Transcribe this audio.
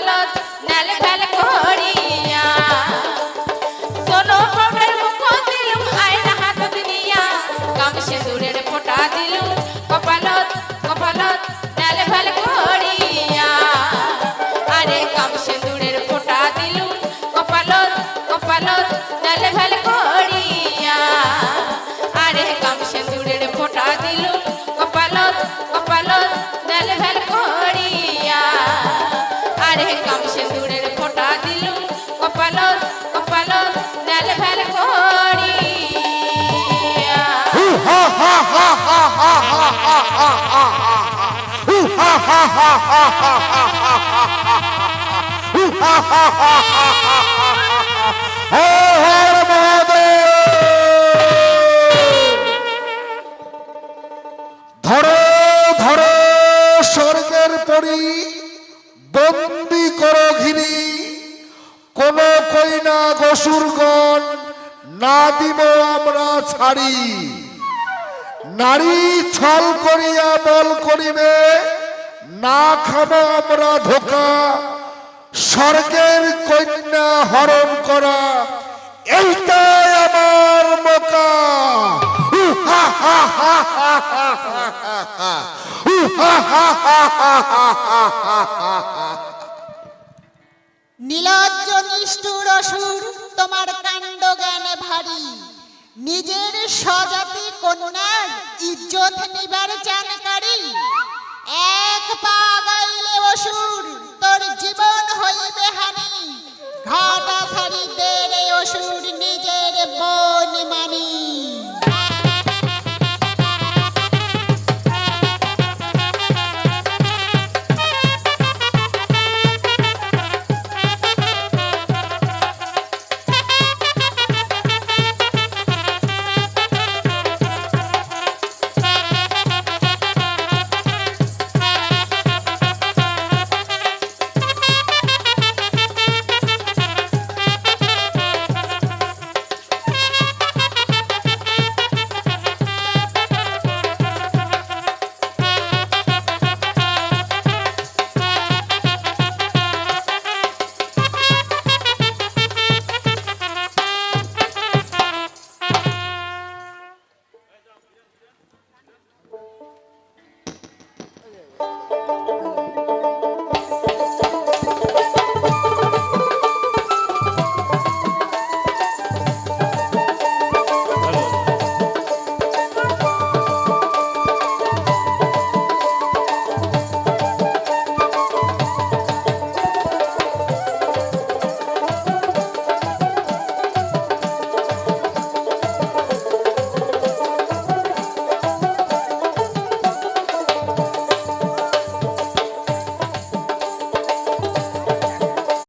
বলত নাল গাল করি ধরো ধরো, স্বর্গের পরি, বন্দি করো ঘিরি কোন কইনা গসুরগণ, না দিব আমরা ছাড়ি। নারী ছল করিয়া বল করিবে। না খাব আমরা ধোকা স্বর্গের কন্যা হরণ করা এইটাই আমার মোকা নীলজ্জ নিষ্ঠুর অসুর তোমার কাণ্ড জ্ঞানে ভারী নিজের স্বজাতি কন্যার ইজ্জত নিবার চান